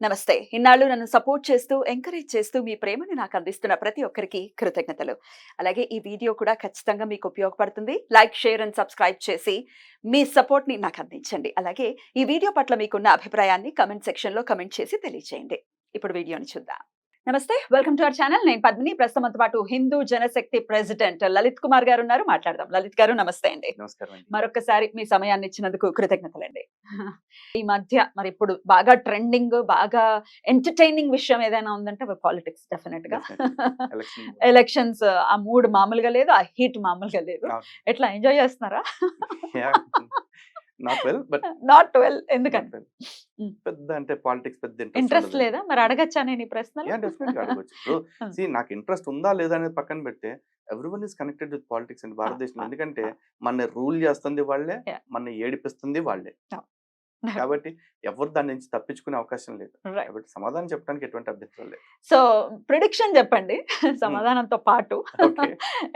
నమస్తే. ఇన్నాళ్ళు నన్ను సపోర్ట్ చేస్తూ ఎంకరేజ్ చేస్తూ మీ ప్రేమను నాకు అందిస్తున్న ప్రతి ఒక్కరికి కృతజ్ఞతలు. అలాగే ఈ వీడియో కూడా ఖచ్చితంగా మీకు ఉపయోగపడుతుంది. లైక్ షేర్ అండ్ సబ్స్క్రైబ్ చేసి మీ సపోర్ట్ని నాకు అందించండి. అలాగే ఈ వీడియో పట్ల మీకున్న అభిప్రాయాన్ని కమెంట్ సెక్షన్లో కమెంట్ చేసి తెలియజేయండి ఇప్పుడు వీడియోని చూద్దాం. నమస్తే. Welcome to our channel. నేను పద్మిని. ప్రస్తుతంతో పాటు హిందూ జనశక్తి ప్రెసిడెంట్ లలిత్ కుమార్ గారు ఉన్నారు. మాట్లాడదాం. లలిత్ గారు నమస్తే అండి. మరొకసారి మీ సమయాన్ని ఇచ్చినందుకు కృతజ్ఞతలండి. ఈ మధ్య మరి ఇప్పుడు బాగా ట్రెండింగ్ బాగా ఎంటర్టైనింగ్ విషయం ఏదైనా ఉందంటే పాలిటిక్స్ డెఫినెట్గా ఎలక్షన్ ఎలక్షన్స్ ఆ మూడ్ మామూలుగా లేదు ఆ హీట్ మామూలుగా లేదు. ఎట్లా ఎంజాయ్ చేస్తున్నారా? Not well but not well ఎందుకంటే. పెద్ద అంటే పాలిటిక్స్ పెద్ద ఇంట్రెస్ట్ లేదా? మరి అడగచ్చా నేను ఈ ప్రశ్నలు? డెఫినెట్గా అడగొచ్చు. See, నాకు ఇంట్రెస్ట్ ఉందా లేదా అనేది పక్కన పెడితే everyone is connected with politics అండి భారతదేశంలో. ah, ఎందుకంటే. మన రూల్ చేస్తుంది వాళ్ళే. మన ఏడిపిస్తుంది వాళ్ళే. కాబట్టి ఎవరు దాని నుంచి తప్పించుకునే అవకాశం లేదు. కాబట్టి సమాధానం చెప్పడానికి ఎటువంటి అభ్యంతరం లేదు సో ప్రిడిక్షన్ చెప్పండి సమాధానంతో పాటు.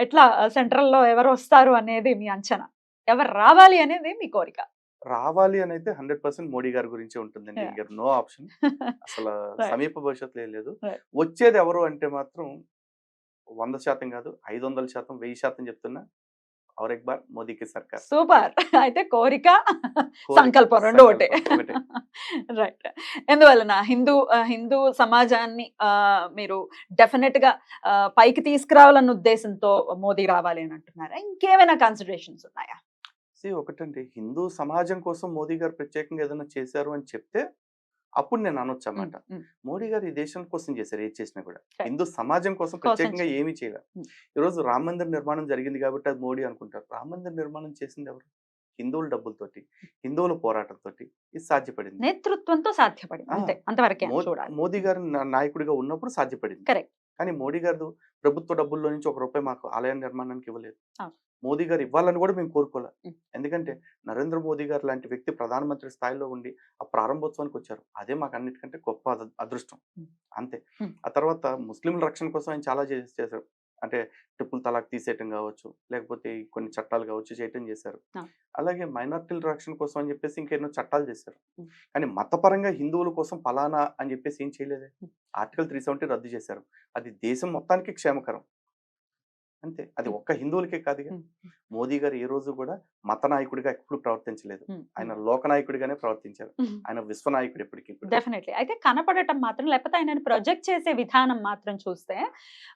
ఎట్లా సెంట్రల్లో ఎవరు వస్తారు అనేది మీ అంచనా ఎవరు రావాలి అనేది మీ కోరిక రావాలి అని అయితే హండ్రెడ్ పర్సెంట్ మోడీ గారి గురించే ఉంటుందండి. ఇంకా నో ఆప్షన్ అసలు. సమీప భవిష్యత్తులో ఏం లేదు. వచ్చేది ఎవరు అంటే మాత్రం వంద శాతం కాదు ఐదు వందల శాతం వెయ్యి శాతం చెప్తున్నా ఔర్ ఎక్ బార్ మోదీకి సర్కార్. సూపర్. అయితే కోరిక సంకల్పం రెండు ఒకటే. రైట్. ఎందువలన హిందూ హిందూ సమాజాన్ని మీరు డెఫినెట్గా పైకి తీసుకురావాలన్న ఉద్దేశంతో మోదీ రావాలి అని అంటున్నారా? ఇంకేమైనా కన్సిడరేషన్స్ ఉన్నాయా? ఒకటండి. హిందూ సమాజం కోసం మోదీ గారు ప్రత్యేకంగా ఏదైనా చేశారు అని చెప్తే అప్పుడు నేను అనొచ్చు అన్నమాట ఉమ్, ఉమ్, మోడీ గారు ఈ దేశం కోసం చేశారు ఏది చేసినా కూడా. హిందూ సమాజం కోసం ప్రత్యేకంగా. ఏమీ చేయలేదు. ఈరోజు రామ మందిర్ నిర్మాణం జరిగింది కాబట్టి అది మోడీ అనుకుంటారు. రామ మందిర్ నిర్మాణం చేసింది ఎవరు? హిందువుల డబ్బులతోటి హిందువుల పోరాటంతో ఇది సాధ్యపడింది. నేతృత్వంతో సాధ్యపడింది. అంతవరకే మోదీ గారు నాయకుడిగా ఉన్నప్పుడు సాధ్యపడింది. Correct. కానీ మోడీ గారు ప్రభుత్వ డబ్బుల్లో నుంచి ఒక రూపాయి మాకు ఆలయ నిర్మాణానికి ఇవ్వలేదు. మోదీ గారు ఇవ్వాలని కూడా మేము కోరుకోలే. ఎందుకంటే నరేంద్ర మోదీ గారు లాంటి వ్యక్తి ప్రధానమంత్రి స్థాయిలో ఉండి ఆ ప్రారంభోత్సవానికి వచ్చారు అదే మాకు అన్నిటికంటే గొప్ప అద- అదృష్టం. అంతే. ఆ తర్వాత ముస్లింల రక్షణ కోసం ఆయన చాలా చేశారు అంటే ట్రిపుల్ తలాక్ తీసేయటం కావచ్చు లేకపోతే కొన్ని చట్టాలు కావచ్చు చేయటం చేశారు. అలాగే మైనార్టీల రక్షణ కోసం అని చెప్పేసి ఇంకెన్నో చట్టాలు చేశారు. కానీ మతపరంగా హిందువుల కోసం ఫలానా అని చెప్పేసి ఏం చేయలేదే. ఆర్టికల్ త్రీ రద్దు చేశారు అది దేశం మొత్తానికి క్షేమకరం అంతే అది. ఒక్క హిందువులకే కాదు ఉం. మోదీ గారు ఏ రోజు కూడా మత నాయకుడిగా ఎప్పుడు ప్రవర్తించలేదు ఆయన లోకనాయకుడిగానే ప్రవర్తించారు ఉమ్. ఆయన విశ్వనాయకుడు ఎప్పటికీ కూడా. డెఫినెట్లీ అయితే కనపడటం మాత్రం లేకపోతే ఆయనను ప్రొజెక్ట్ చేసే విధానం మాత్రం చూస్తే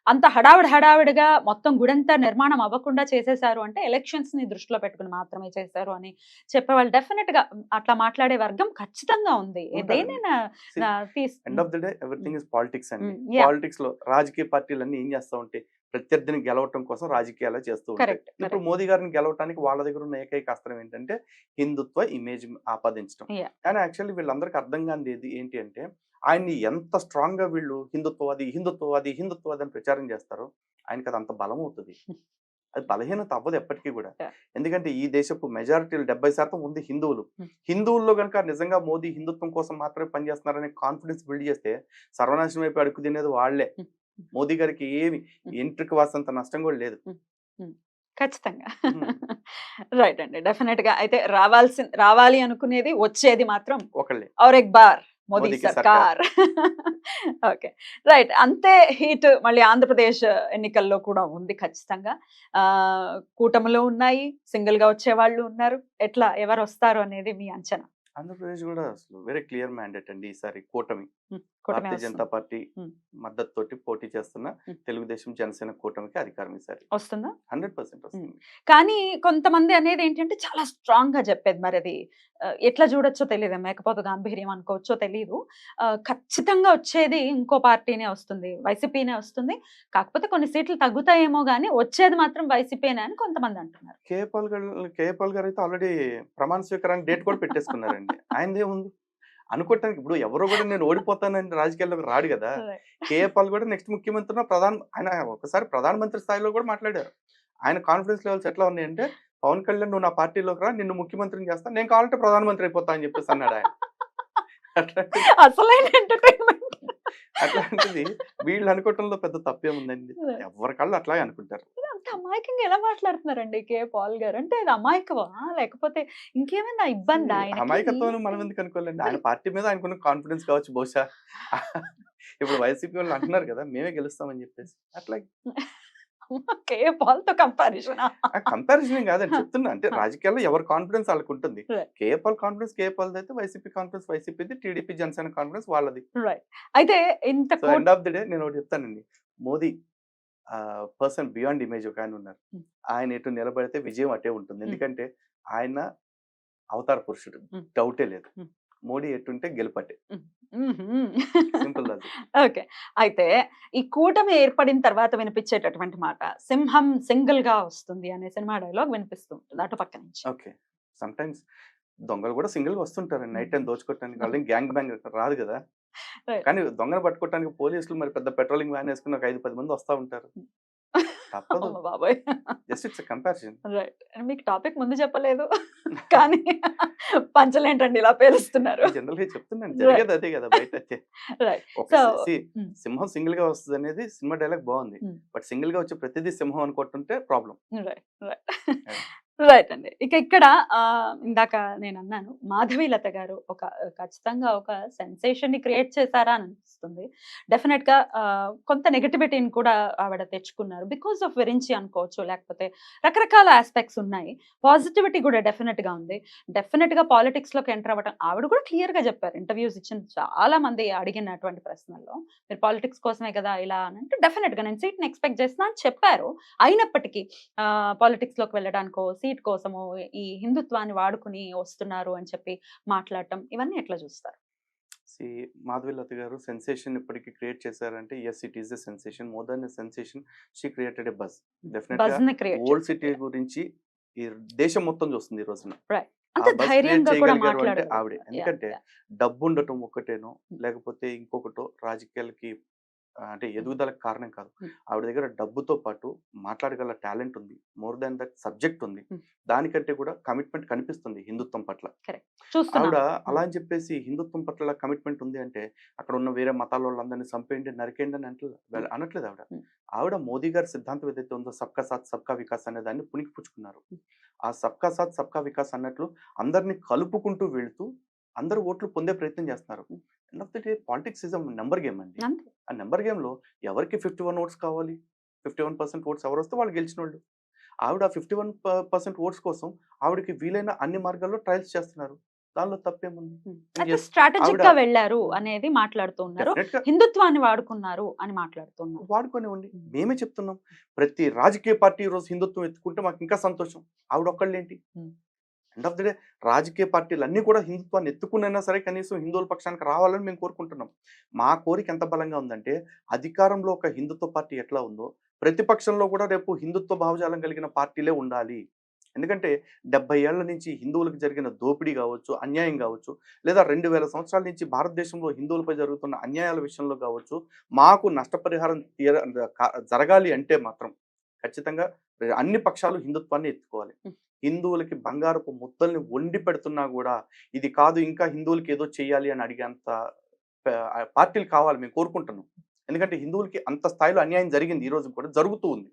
అంత హడావిడి హడావిడిగా మొత్తం గుడంతా నిర్మాణం అవ్వకుండా చేసేశారు అంటే ఎలక్షన్స్ని దృష్టిలో పెట్టుకుని మాత్రమే చేశారు అని చెప్పేవాళ్ళు డెఫినెట్గా అట్లా మాట్లాడే వర్గం ఖచ్చితంగా ఉంది ఉంటారు. దేనైనా See, నా తీస్ end of the day everything is politics అండి. పాలిటిక్స్లో రాజకీయ పార్టీలన్నీ ఏం చేస్తా ఉంటాయి ప్రత్యర్థిని గెలవటం కోసం రాజకీయాలు చేస్తూ ఉంటాయి కరెక్ట్ ఇప్పుడు మోదీ గారిని గెలవటానికి వాళ్ళ దగ్గర ఉన్న ఏకైక అస్త్రం ఏంటంటే హిందుత్వ ఇమేజ్ ఆపాదించడం. కానీ యాక్చువల్లీ వీళ్ళందరికీ అర్థం కానిది ఏంటి అంటే ఆయన్ని ఎంత స్ట్రాంగ్గా వీళ్ళు హిందుత్వవాది హిందుత్వవాది హిందుత్వవాది అని ప్రచారం చేస్తారో ఆయనకి అది అంత బలం అవుతుంది అది బలహీనత అవ్వదు ఎప్పటికీ కూడా. ఎందుకంటే ఈ దేశపు మెజారిటీలు డెబ్బై శాతం ఉంది హిందువులు. హిందువుల్లో కనుక నిజంగా మోదీ హిందుత్వం కోసం మాత్రమే పనిచేస్తున్నారనే కాన్ఫిడెన్స్ బిల్డ్ చేస్తే సర్వనాశనం వైపు అడుగు తినేది వాళ్ళే. మోదీ గారికి ఏమి ఎంట్రికి వాసంత నష్టం కూడా లేదు. ఖచ్చితంగా. రైట్ అండి. డెఫినెట్గా అయితే రావాల్సి రావాలి అనుకునేది వచ్చేది మాత్రం ఒకళ్ళే. ఆర్ ఎక్ బార్ మోదీ సర్కార్. ఓకే. రైట్. అంతే హీట్ మళ్ళీ ఆంధ్రప్రదేశ్ ఎన్నికల్లో కూడా ఉంది ఖచ్చితంగా. కూటములు ఉన్నాయి సింగిల్గా వచ్చే వాళ్ళు ఉన్నారు. ఎట్లా ఎవరు వస్తారు అనేది మీ అంచనా? ఆంధ్రప్రదేశ్ కూడా అసలు వెరీ క్లియర్ మ్యాండేట్ అండి ఈసారి కూటమి. భారతీయ. జనతా పార్టీ. మద్దతు తోటి పోటీ చేస్తున్న. తెలుగుదేశం జనసేన కూటమికి అధికారం ఈసారి. వస్తుందా? హండ్రెడ్ పర్సెంట్ వస్తుంది. కానీ కొంతమంది అనేది ఏంటంటే చాలా స్ట్రాంగ్గా చెప్పేది మరి అది. ఎట్లా చూడొచ్చో తెలియదు. మేకపోతే గాంభీర్యం అనుకోవచ్చో తెలియదు ఖచ్చితంగా వచ్చేది ఇంకో పార్టీనే వస్తుంది. వైసీపీనే వస్తుంది. కాకపోతే కొన్ని సీట్లు తగ్గుతాయేమో కానీ వచ్చేది మాత్రం వైసీపీనే అని కొంతమంది అంటున్నారు. కేపాల్ గారు కేపాల్ గారు అయితే ఆల్రెడీ ప్రమాణ స్వీకారానికి డేట్ కూడా పెట్టేసుకున్నారండి. ఆయనదే ఉంది అనుకోవటానికి ఇప్పుడు ఎవరో కూడా నేను ఓడిపోతానని రాజకీయాల్లోకి రాడు కదా. కేపాల్ కూడా నెక్స్ట్ ముఖ్యమంత్రి ప్రధాన ఆయన ఒకసారి ప్రధానమంత్రి స్థాయిలో కూడా మాట్లాడారు. ఆయన కాన్ఫిడెన్స్ లెవెల్స్ ఎట్లా ఉన్నాయంటే పవన్ కళ్యాణ్ నువ్వు నా పార్టీలోకి రా నిన్ను ముఖ్యమంత్రిని చేస్తా నేను కావాలంటే ప్రధానమంత్రి అయిపోతా అని చెప్పేసి అన్నాడు ఆయన. అట్లాంటి అసలైన ఎంటర్టైన్మెంట్ అట్లాంటిది వీళ్ళు అనుకోవటంలో పెద్ద తప్పేముందండి. ఎవరికళ్ళు అట్లాగే అనుకుంటారు. అంత అమాయకంగా ఎలా మాట్లాడుతున్నారండి కే పాల్ గారు? అంటే ఇది అమాయకమా? లేకపోతే ఇంకేమైనా ఇబ్బందా? ఆయనకి? అమాయకత్వం మనం ఎందుకు అనుకోవాలండి ఆయన పార్టీ మీద ఆయనకున్న కాన్ఫిడెన్స్ కావచ్చు బహుశా. ఇప్పుడు వైసీపీ వాళ్ళు అంటున్నారు కదా మేమే గెలుస్తామని చెప్పేసి. అట్లా కే పాల్తో కంపారిజన్ కంపారిజన్ కాదండి. చెప్తున్నా. అంటే రాజకీయాల్లో ఎవరి కాన్ఫిడెన్స్ వాళ్ళకి ఉంటుంది. Right. కేపాల్ కాన్ఫిడెన్స్ కేపాల్ అయితే వైసీపీ కాన్ఫిడెన్స్ వైసీపీది టీడీపీ జనసేన కాన్ఫిడెన్స్ వాళ్ళది. అయితే ఇంత ఎండ్ ఆఫ్ ది డే నేను ఒకటి చెప్తానండి. మోదీ పర్సన్ బియాండ్ ఇమేజ్ ఒక ఆయన ఉన్నారు. ఆయన ఎటు నిలబడితే విజయం అటే ఉంటుంది. ఎందుకంటే ఆయన అవతార పురుషుడు. డౌటే లేదు. మోడీ ఎటుంటే గెలుపట్టే సింపుల్ ఓకే. అయితే ఈ కూటమి ఏర్పడిన తర్వాత వినిపించేటటువంటి మాట సింహం సింగిల్గా వస్తుంది అనే సినిమా డైలాగ్ వినిపిస్తూ ఉంటుంది అటు పక్క నుంచి. ఓకే. సమ్ టైమ్స్ దొంగలు కూడా సింగిల్గా వస్తుంటారు నైట్ టైం. దోచుకోవటానికి వాళ్ళని గ్యాంగ్ బ్యాంగ్ రాదు కదా. కానీ దొంగను పట్టుకోవటానికి పోలీసులు మరి పెద్ద పెట్రోలింగ్ వ్యాన్ వేసుకుని ఒక ఐదు పది మంది వస్తా ఉంటారు. బాబాయ్. Just it's comparison. రైట్. మీకు టాపిక్ ముందు చెప్పలేదు. కానీ పంచలేంటండి ఇలా పేలుస్తున్నారు. జనరల్గా చెప్తున్నాను. జరిగేది అదే కదా బయట. సింహం సింగిల్గా వస్తుంది అనేది సినిమా డైలాగ్ బాగుంది. బట్ సింగిల్గా వచ్చి ప్రతిదీ సింహం అనుకుంటుంటే ప్రాబ్లం రైట్. రైట్. రైట్ అండి. ఇక ఇక్కడ ఆ, ఇందాక నేను అన్నాను మాధవీలత గారు ఒక ఖచ్చితంగా ఒక సెన్సేషన్ని క్రియేట్ చేశారా అని అనిపిస్తుంది. డెఫినెట్గా కొంత నెగటివిటీని కూడా ఆవిడ తెచ్చుకున్నారు. బికాస్ ఆఫ్ విరించి అనుకోవచ్చు లేకపోతే రకరకాల ఆస్పెక్ట్స్ ఉన్నాయి. పాజిటివిటీ కూడా డెఫినెట్గా ఉంది. డెఫినెట్గా పాలిటిక్స్లోకి ఎంటర్ అవ్వడం ఆవిడ కూడా క్లియర్గా చెప్పారు. ఇంటర్వ్యూస్ ఇచ్చిన చాలా మంది అడిగినటువంటి ప్రశ్నల్లో మీరు పాలిటిక్స్ కోసమే కదా ఇలా అని అంటే డెఫినెట్గా నేను సీట్ని ఎక్స్పెక్ట్ చేస్తున్నా అని చెప్పారు. అయినప్పటికీ పాలిటిక్స్లోకి వెళ్ళడానికో సీట్ కోసమో ఈ హిందుత్వాన్ని వాడుకుని వస్తున్నారు అని చెప్పి మాట్లాడటం ఇవన్నీ ఎట్లా చూస్తారు? సి మాధవీలత గారు సెన్సేషన్ ఇప్పటికి క్రియేట్ చేశారంటే yes it is a sensation more than a sensation she created a buzz definite old city గురించి ఈ దేశం మొత్తం చూస్తుంది ఈ రోజున. ఆవిడే. ఎందుకంటే. డబ్బు ఉండటం ఒక్కటేనో Hmm. లేకపోతే ఇంకొకటో రాజకీయాలకి అంటే ఎదుగుదలకు కారణం కాదు. ఆవిడ దగ్గర డబ్బుతో పాటు మాట్లాడగల టాలెంట్ ఉంది. మోర్ దాన్ దట్ సబ్జెక్ట్ ఉంది. దానికంటే కూడా కమిట్మెంట్ కనిపిస్తుంది హిందుత్వం పట్ల. ఆవిడ అలా అని చెప్పేసి హిందుత్వం పట్ల కమిట్మెంట్ ఉంది అంటే అక్కడ ఉన్న వేరే మతాల వాళ్ళందరినీ చంపేయండి నరికేయండి అని అంటే అనట్లేదు ఆవిడ. ఆవిడ మోదీ గారి సిద్ధాంతం ఏదైతే ఉందో సబ్కా సాత్ సబ్కా వికాస్ అనే దాన్ని పుణికి పుచ్చుకున్నారు Hmm. ఆ సబ్కా సాత్ సబ్కా వికాస్ అన్నట్లు అందరినీ కలుపుకుంటూ వెళ్తూ అందరూ ఓట్లు పొందే ప్రయత్నం చేస్తున్నారు. End of the day politics is number game అండి. ఆ నెంబర్ గేమ్లో ఎవరికి ఫిఫ్టీ వన్ ఓట్స్ కావాలి? ఫిఫ్టీ వన్ పర్సెంట్ ఓట్స్ ఎవరు వస్తే వాళ్ళు గెలిచిన వాళ్ళు ఆవిడ ఫిఫ్టీ వన్ పర్సెంట్ ఓట్స్ కోసం ఆవిడకి వీలైన అన్ని మార్గాల్లో ట్రయల్స్ చేస్తున్నారు. దానిలో తప్పేముంది? స్ట్రాటజిక్గా వెళ్ళారు అనేది మాట్లాడుతూ ఉన్నారు Definite గా హిందుత్వాన్ని వాడుకున్నారు అని మాట్లాడుతున్నారు. వాడుకోనివ్వండి Hmm. మేమే చెప్తున్నాం. ప్రతి రాజకీయ పార్టీ రోజు హిందుత్వం ఎత్తుకుంటే మాకు ఇంకా సంతోషం. ఆవిడ ఒక్కళ్ళేంటి. ఎండ్ ఆఫ్ ది డే రాజకీయ పార్టీలు అన్ని కూడా హిందుత్వాన్ని ఎత్తుకునైనా సరే కనీసం హిందువుల పక్షానికి రావాలని మేము కోరుకుంటున్నాం. మా కోరిక ఎంత బలంగా ఉందంటే అధికారంలో ఒక హిందుత్వ పార్టీ ఎట్లా ఉందో ప్రతిపక్షంలో కూడా రేపు హిందుత్వ భావజాలం కలిగిన పార్టీలే ఉండాలి. ఎందుకంటే డెబ్బై ఏళ్ళ నుంచి హిందువులకు జరిగిన దోపిడీ కావచ్చు అన్యాయం కావచ్చు లేదా రెండు వేల సంవత్సరాల నుంచి భారతదేశంలో హిందువులపై జరుగుతున్న అన్యాయాల విషయంలో కావచ్చు మాకు నష్టపరిహారం తీర జరగాలి అంటే మాత్రం ఖచ్చితంగా అన్ని పక్షాలు హిందుత్వాన్ని ఎత్తుకోవాలి. హిందువులకి బంగారపు ముద్దల్ని వండి పెడుతున్నా కూడా ఇది కాదు ఇంకా హిందువులకి ఏదో చేయాలి అని అడిగేంత పార్టీలు కావాలి మేము కోరుకుంటున్నాం. ఎందుకంటే హిందువులకి అంత స్థాయిలో అన్యాయం జరిగింది ఈ రోజు కూడా జరుగుతూ ఉంది.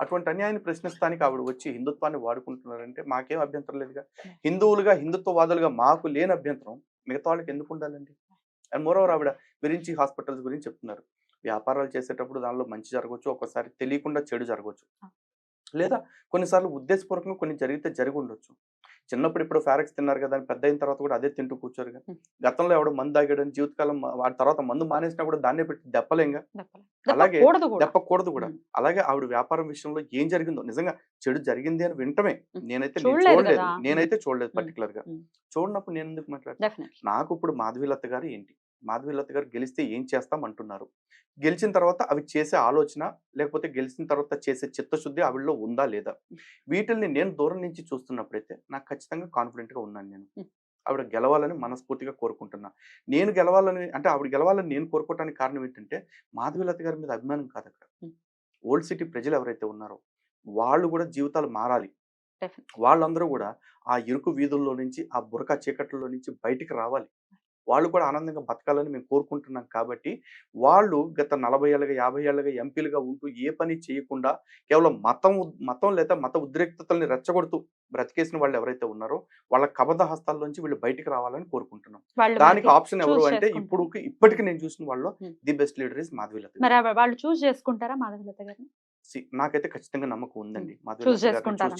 అటువంటి అన్యాయాన్ని ప్రశ్నిస్తానికి ఆవిడ వచ్చి హిందుత్వాన్ని వాడుకుంటున్నారంటే మాకేం అభ్యంతరం లేదుగా. హిందువులుగా హిందుత్వవాదులుగా మాకు లేని అభ్యంతరం మిగతా వాళ్ళకి ఎందుకు ఉండాలండి? అండ్ మోరోవర్ ఆవిడ గురించి హాస్పిటల్స్ గురించి చెప్తున్నారు. వ్యాపారాలు చేసేటప్పుడు దానిలో మంచి జరగవచ్చు ఒక్కోసారి తెలియకుండా చెడు జరగవచ్చు. లేదా కొన్నిసార్లు ఉద్దేశపూర్వకంగా కొన్ని జరిగితే జరిగి ఉండొచ్చు చిన్నప్పుడు ఇప్పుడు ఫారెక్స్ తిన్నారు కదా అని పెద్ద అయిన తర్వాత కూడా అదే తింటూ కూర్చోరు. గతంలో ఎవడో మందు తాగాడని జీవితకాలం వాడి తర్వాత మందు మానేసినా కూడా దాన్నే పెట్టి దెప్పలేంగా దెప్పలే. అలాగే దెప్పకూడదు కూడా. అలాగే ఆవిడ వ్యాపారం విషయంలో ఏం జరిగిందో నిజంగా చెడు జరిగింది అని వింటమే. నేనైతే నేను చూడలేదు. నేనైతే చూడలేదు. పర్టికులర్గా. చూడనప్పుడు నేను ఎందుకు మాట్లాడతాను నాకు ఇప్పుడు మాధవీలత గారు ఏంటి మాధవీలత గారు గెలిస్తే ఏం చేస్తాం అంటున్నారు. గెలిచిన తర్వాత అవి చేసే ఆలోచన లేకపోతే గెలిచిన తర్వాత చేసే చిత్తశుద్ధి ఆవిడలో ఉందా లేదా? వీటిల్ని నేను దూరం నుంచి చూస్తున్నప్పుడైతే నాకు ఖచ్చితంగా కాన్ఫిడెంట్గా ఉన్నాను నేను. ఆవిడ గెలవాలని మనస్ఫూర్తిగా కోరుకుంటున్నా. నేను గెలవాలని అంటే ఆవిడ గెలవాలని నేను కోరుకోవడానికి కారణం ఏంటంటే మాధవీలత గారి మీద అభిమానం కాదు అక్కడ. ఓల్డ్ సిటీ ప్రజలు ఎవరైతే ఉన్నారో వాళ్ళు కూడా జీవితాలు మారాలి. వాళ్ళందరూ కూడా ఆ ఇరుకు వీధుల్లో నుంచి ఆ బురక చీకట్లలో నుంచి బయటికి రావాలి. వాళ్ళు కూడా ఆనందంగా బతకాలని మేము కోరుకుంటున్నాం కాబట్టి వాళ్ళు గత నలభై ఏళ్ళగా యాభై ఏళ్ళగా ఎంపీలుగా ఉంటూ ఏ పని చేయకుండా కేవలం మతం మతం లేదా మత ఉద్రిక్తతల్ని రెచ్చగొడుతూ బ్రతికేసిన వాళ్ళు ఎవరైతే ఉన్నారో వాళ్ళ కబద హస్తాల్లోంచి వీళ్ళు బయటికి రావాలని కోరుకుంటున్నాం దానికి ఆప్షన్ ఎవరు అంటే. ఇప్పుడు ఇప్పటికి నేను చూసిన వాళ్ళు. The best leader is Madhavi Latha వాళ్ళు చూస్ చేసుకుంటారా మాధవలత గారిని నాకైతే ఖచ్చితంగా నమ్మకం ఉందండి? చూస్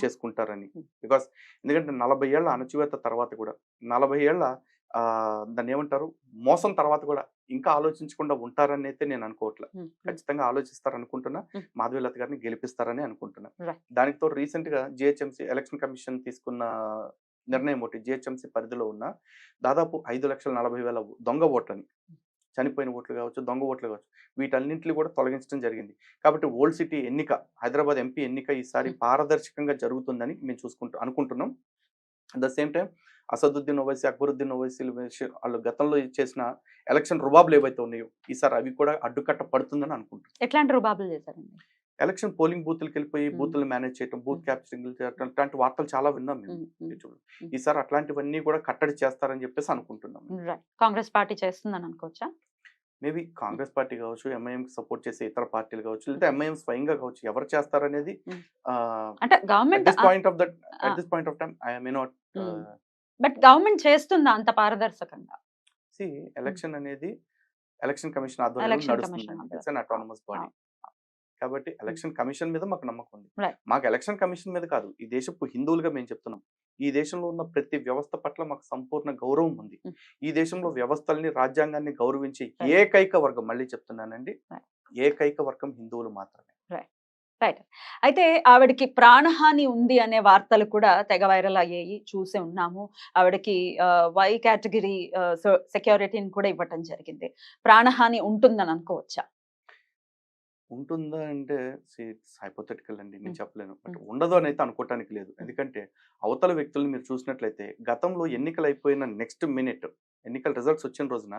చేసుకుంటారని. బికాస్ ఎందుకంటే నలభై ఏళ్ళ అణచివేత తర్వాత కూడా నలభై ఏళ్ళ దాన్ని ఏమంటారు? మోసం తర్వాత కూడా ఇంకా ఆలోచించకుండా ఉంటారని అయితే నేను అనుకోవట్లే. ఖచ్చితంగా ఆలోచిస్తారు అనుకుంటున్నా. మాధవీలత గారిని గెలిపిస్తారని అనుకుంటున్నా. దానికి తోడు రీసెంట్గా జిహెచ్ఎంసీ ఎలక్షన్ కమిషన్ తీసుకున్న నిర్ణయం ఒకటి జిహెచ్ఎంసీ పరిధిలో ఉన్న దాదాపు ఐదు లక్షల నలభై వేల దొంగ ఓట్లని. చనిపోయిన ఓట్లు కావచ్చు దొంగ ఓట్లు కావచ్చు వీటన్నింటిని కూడా తొలగించడం జరిగింది. కాబట్టి ఓల్డ్ సిటీ ఎన్నిక హైదరాబాద్ ఎంపీ ఎన్నిక ఈసారి. పారదర్శకంగా జరుగుతుందని మేము చూసుకుంటూ అనుకుంటున్నాం. At the same time Asaduddin Owaisi Akbaruddin ఓవైసీలు వాళ్ళు గతంలో చేసిన ఎలక్షన్ రుబాబులు ఏవైతే ఉన్నాయో ఈసారి అవి కూడా అడ్డుకట్ట పడుతుందని అనుకుంటున్నాం ఎట్లాంటి రుబాబులు చేశారండి ఎలక్షన్ పోలింగ్ బూత్లకు వెళ్ళిపోయి. బూత్లు మేనేజ్ చేయటం బూత్. క్యాప్చరింగ్ చేయటం ఇట్లాంటి వార్తలు చాలా విన్నాం మేము. ఈసారి అట్లాంటివన్నీ కూడా కట్టడి చేస్తారని చెప్పేసి అనుకుంటున్నాం కాంగ్రెస్ పార్టీ చేస్తుందని అనుకోవచ్చా మేబీ కాంగ్రెస్ పార్టీ కావచ్చు ఎంఐఎం సపోర్ట్ చేసే ఇతర పార్టీలు కావచ్చు లేదా ఎంఐఎం స్వయంగా కావచ్చు ఎవరు చేస్తారనేది. At government point of that. At this point of time I may not. But government చేస్తుందా అంత పారదర్శకంగా? సి ఎలక్షన్ అనేది ఎలక్షన్ కమిషన్ ఆధ్వర్యంలో Election నడుస్తుంది. commission it's an autonomous body కాబట్టి ఎలక్షన్ కమిషన్ మీద మాకు నమ్మకం ఉంది. మాకు ఎలక్షన్ కమిషన్ మీద కాదు. ఈ దేశపు హిందువులుగా మేము చెప్తున్నాం. ఈ దేశంలో ఉన్న ప్రతి వ్యవస్థ పట్ల మాకు సంపూర్ణ గౌరవం ఉంది. ఈ దేశంలో వ్యవస్థల్ని రాజ్యాంగాన్ని గౌరవించే. ఏకైక వర్గం మళ్ళీ చెప్తున్నానండి. ఏకైక వర్గం హిందువులు మాత్రమే. రైట్ అయితే ఆవిడకి ప్రాణహాని ఉంది అనే వార్తలు కూడా తెగ వైరల్ అయ్యాయి. చూసే ఉన్నాము. ఆవిడకి వై కేటగిరీ సెక్యూరిటీని కూడా ఇవ్వటం జరిగింది. ప్రాణహాని ఉంటుందని అనుకోవచ్చా? ఉంటుందా అంటే హైపోథెటికల్ అండి. నేను. చెప్పలేను. బట్. ఉండదు అని అయితే అనుకోవటానికి లేదు. ఎందుకంటే అవతల వ్యక్తులను మీరు చూసినట్లయితే గతంలో ఎన్నికలు అయిపోయిన నెక్స్ట్ మినిట్ ఎన్నికల రిజల్ట్స్ వచ్చిన రోజున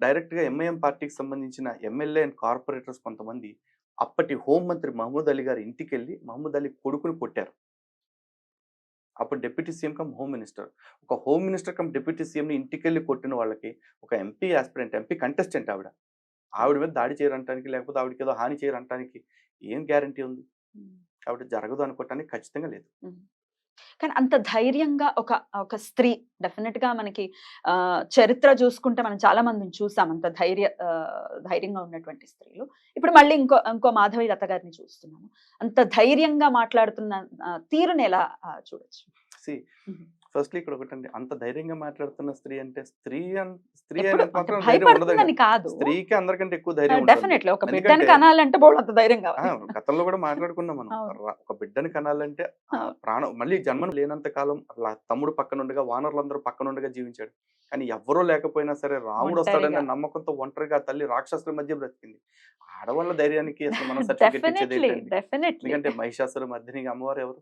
డైరెక్ట్గా ఎంఐఎం పార్టీకి సంబంధించిన ఎమ్మెల్యే అండ్ కార్పొరేటర్స్ కొంతమంది అప్పటి హోంమంత్రి మహమూద్ అలీ గారి ఇంటికి వెళ్ళి మహమూద్ అలీ కొడుకుని కొట్టారు. అప్పుడు deputy CM cum home minister. ఒక home minister cum deputy CM ని ఇంటికి వెళ్ళి కొట్టిన వాళ్ళకి ఒక ఎంపీ ఆస్పిరెంట్ ఎంపీ కంటెస్టెంట్ ఆవిడ. ఆవిడ మీద దాడి చేయరంటానికి లేకపోతే ఆవిడకి ఏదో హాని చేయరంటానికి ఏం గ్యారంటీ ఉంది? కాబట్టి జరగదు అనుకోవటానికి ఖచ్చితంగా లేదు. కానీ అంత ధైర్యంగా ఒక ఒక స్త్రీ డెఫినెట్గా మనకి ఆ, చరిత్ర చూసుకుంటే మనం చాలా మందిని చూసాం అంత ధైర్య ధైర్యంగా ఉన్నటువంటి స్త్రీలు. ఇప్పుడు మళ్ళీ ఇంకో ఇంకో మాధవి లత గారిని చూస్తున్నాము. అంత ధైర్యంగా మాట్లాడుతున్న తీరుని ఎలా చూడొచ్చు. ఫస్ట్లీ ఇక్కడ ఒకటండి అంత ధైర్యంగా మాట్లాడుతున్న స్త్రీ అంటే స్త్రీ స్త్రీ భయపడుతుందని కాదు. స్త్రీకి అందరికంటే ఎక్కువ ధైర్యం. డెఫినెట్లీ. ఒక బిడ్డని ఎందుకంటే- కనాలంటే బోళ్ళు అంత ధైర్యం ఆ, కావాలి. గతంలో కూడా మాట్లాడుకున్నాం మనం. ఒక బిడ్డని కనాలంటే. ప్రాణం మళ్ళీ జన్మం లేనంత కాలం తమ్ముడు పక్కనుండగా వానరులందరూ పక్కనుండగా జీవించాడు. కానీ ఎవ్వరూ లేకపోయినా సరే రాముడు వస్తాడనే. నమ్మకంతో ఒంటరిగా తల్లి రాక్షసుల మధ్య బ్రతికింది. ఆడవాళ్ళ ధైర్యానికి అసలు మనం సర్టిఫికెట్ ఇచ్చేది ఎందుకంటే మహిషాసుర మధ్యని అమ్మవారు ఎవరు?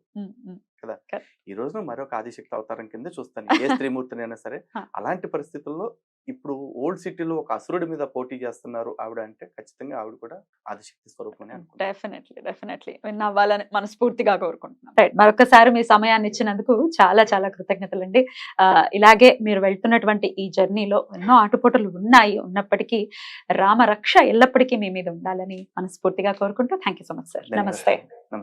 ఈ రోజున మరొక ఆదిశక్తి అవతారం కింద చూస్తాను. ఏ స్త్రీమూర్తినైనా సరే హ. అలాంటి పరిస్థితుల్లో ఇప్పుడు ఓల్డ్ సిటీలో ఒక అసురుడి మీద పోటీ చేస్తున్నారు ఆవిడ అంటే ఖచ్చితంగా ఆవిడ కూడా ఆదిశక్తి స్వరూపం అనుకుంటాను డెఫినెట్లీ డెఫినెట్లీ. మనస్ఫూర్తిగా కోరుకుంటున్నాం రైట్. మరొకసారి మీ సమయాన్ని ఇచ్చినందుకు చాలా చాలా కృతజ్ఞతలండి. ఆ, ఇలాగే మీరు వెళ్తున్నటువంటి ఈ జర్నీలో ఎన్నో ఆటుపోటులు ఉన్నాయి. ఉన్నప్పటికీ రామరక్ష ఎల్లప్పటికీ మీ మీద ఉండాలని మనస్ఫూర్తిగా కోరుకుంటూ థ్యాంక్ సో మచ్ సార్. నమస్తే. నమస్తే.